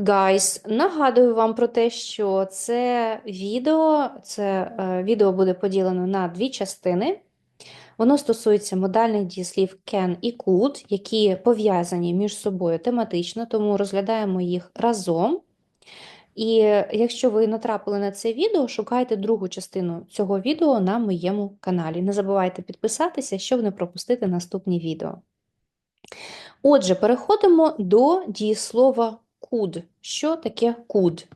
Guys, нагадую вам про те, що це відео, це е, відео буде поділено на дві частини. Воно стосується модальних дієслів can і could, які пов'язані між собою тематично, тому розглядаємо їх разом. І якщо ви натрапили на це відео, шукайте другу частину цього відео на моєму каналі. Не забувайте підписатися, щоб не пропустити наступні відео. Отже, переходимо до дієслова could. Що таке could?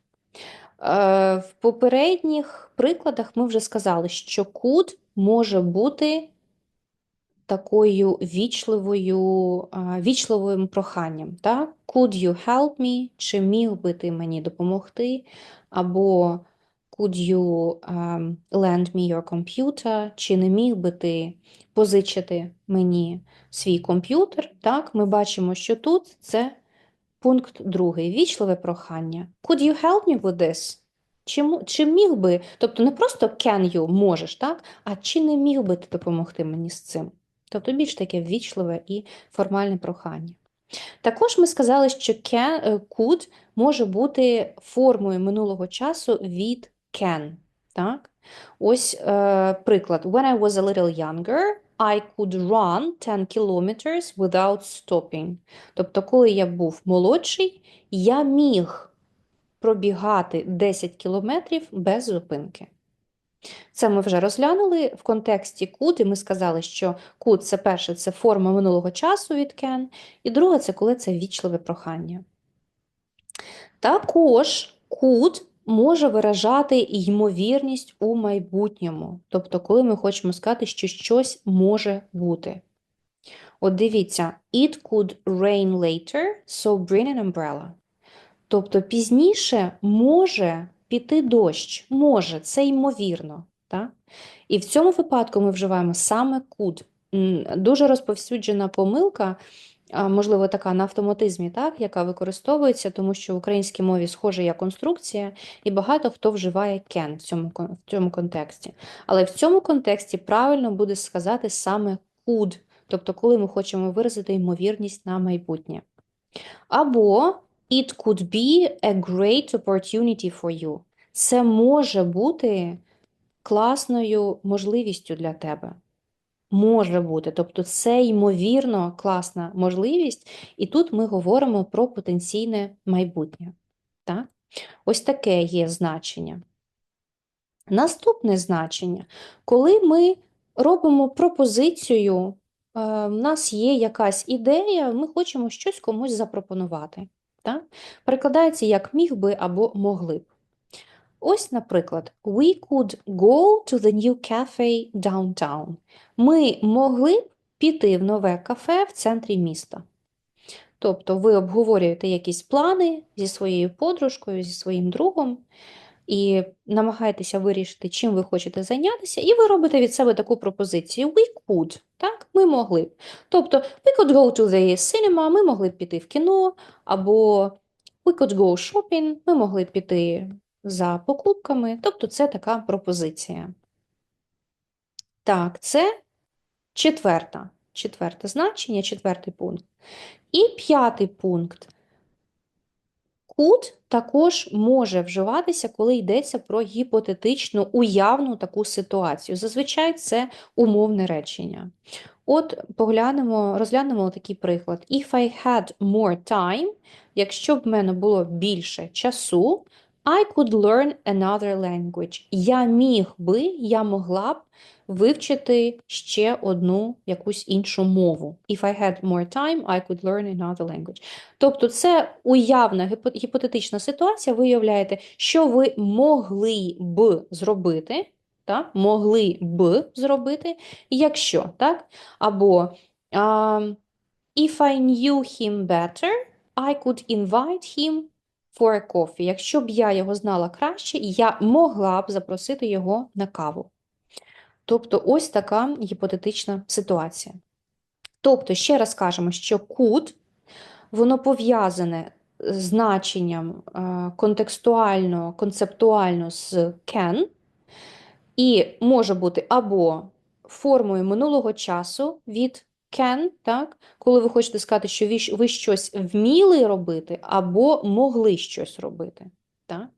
Е, В попередніх прикладах ми вже сказали, що could може бути такою вічливою, вічливим проханням. Так? Could you help me? Чи міг би ти мені допомогти? Або could you um, lend me your computer? Чи не міг би ти позичити мені свій комп'ютер? Так, ми бачимо, що тут це пункт другий, вічливе прохання. Could you help me with this? Чи, чи міг би, тобто не просто can you, можеш, так? А чи не міг би ти допомогти мені з цим? Тобто більш таке ввічливе і формальне прохання. Також ми сказали, що can, е, could може бути формою минулого часу від can. Так? Ось е, приклад. When I was a little younger, I could run 10 kilometers without stopping. Тобто, коли я був молодший, я міг пробігати 10 кілометрів без зупинки. Це ми вже розглянули в контексті could, і ми сказали, що could – це перше, це форма минулого часу від can, і друге – це коли це вічливе прохання. Також could може виражати ймовірність у майбутньому, тобто коли ми хочемо сказати, що щось може бути. От дивіться, it could rain later, so bring an umbrella. Тобто пізніше може піти дощ, може, це ймовірно. Так? І в цьому випадку ми вживаємо саме could. Дуже розповсюджена помилка, можливо, така на автоматизмі, так, яка використовується, тому що в українській мові схожа є конструкція, і багато хто вживає can в цьому, в цьому контексті. Але в цьому контексті правильно буде сказати саме could, тобто коли ми хочемо виразити ймовірність на майбутнє. Або it could be a great opportunity for you. Це може бути класною можливістю для тебе. Може бути. Тобто це ймовірно класна можливість, і тут ми говоримо про потенційне майбутнє. Так? Ось таке є значення. Наступне значення, коли ми робимо пропозицію, е, в нас є якась ідея, ми хочемо щось комусь запропонувати. Так? Перекладається як міг би або могли б. Ось, наприклад, we could go to the new cafe downtown. Ми могли б піти в нове кафе в центрі міста. Тобто ви обговорюєте якісь плани зі своєю подружкою, зі своїм другом, і намагаєтеся вирішити, чим ви хочете зайнятися, і ви робите від себе таку пропозицію. We could, так, ми могли б. Тобто, we could go to the cinema, ми могли б піти в кіно, або we could go shopping, ми могли б піти за покупками. Тобто, це така пропозиція. Так, це четверта, четверте значення, четвертий пункт. І п'ятий пункт. Could також може вживатися, коли йдеться про гіпотетичну уявну таку ситуацію. Зазвичай це умовне речення. От поглянемо, розглянемо такий приклад. If I had more time, якщо б в мене було більше часу, I could learn another language. Я міг би, я могла б вивчити ще одну якусь іншу мову. If I had more time, I could learn another language. Тобто це уявна гіпо- гіпотетична ситуація. Ви уявляєте, що ви могли б зробити, так? Могли б зробити, якщо, так? Або um, if I knew him better, I could invite him for a coffee. Якщо б я його знала краще, я могла б запросити його на каву. Тобто ось така гіпотетична ситуація. Тобто, ще раз кажемо, що could, воно пов'язане значенням е, контекстуально, концептуально з can, і може бути або формою минулого часу від can, так, коли ви хочете сказати, що ви, ви щось вміли робити або могли щось робити. Так?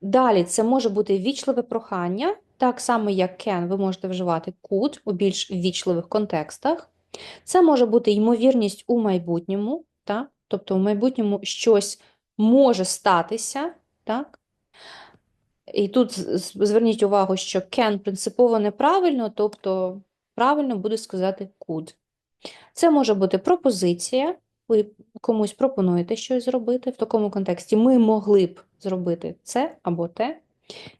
Далі це може бути ввічливе прохання, так само як can, ви можете вживати could у більш ввічливих контекстах. Це може бути ймовірність у майбутньому, так? Тобто у майбутньому щось може статися, так? І тут зверніть увагу, що can принципово неправильно, тобто правильно буде сказати could. Це може бути пропозиція, ви комусь пропонуєте щось зробити в такому контексті. Ми могли б зробити це або те.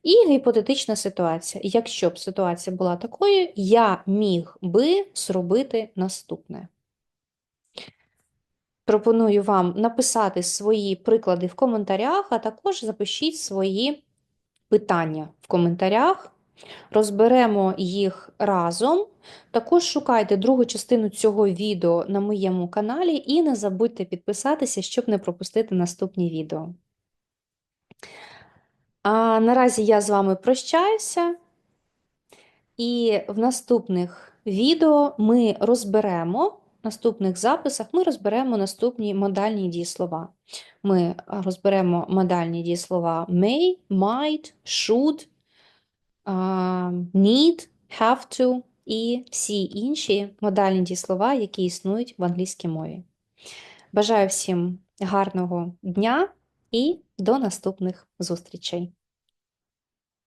І гіпотетична ситуація. Якщо б ситуація була такою, я міг би зробити наступне. Пропоную вам написати свої приклади в коментарях, а також запишіть свої питання в коментарях. Розберемо їх разом. Також шукайте другу частину цього відео на моєму каналі і не забудьте підписатися, щоб не пропустити наступні відео. А наразі я з вами прощаюся, і в наступних відео ми розберемо, в наступних записах ми розберемо наступні модальні дієслова. Ми розберемо модальні дієслова may, might, should, need, have to і всі інші модальні дієслова, які існують в англійській мові. Бажаю всім гарного дня і до наступних зустрічей!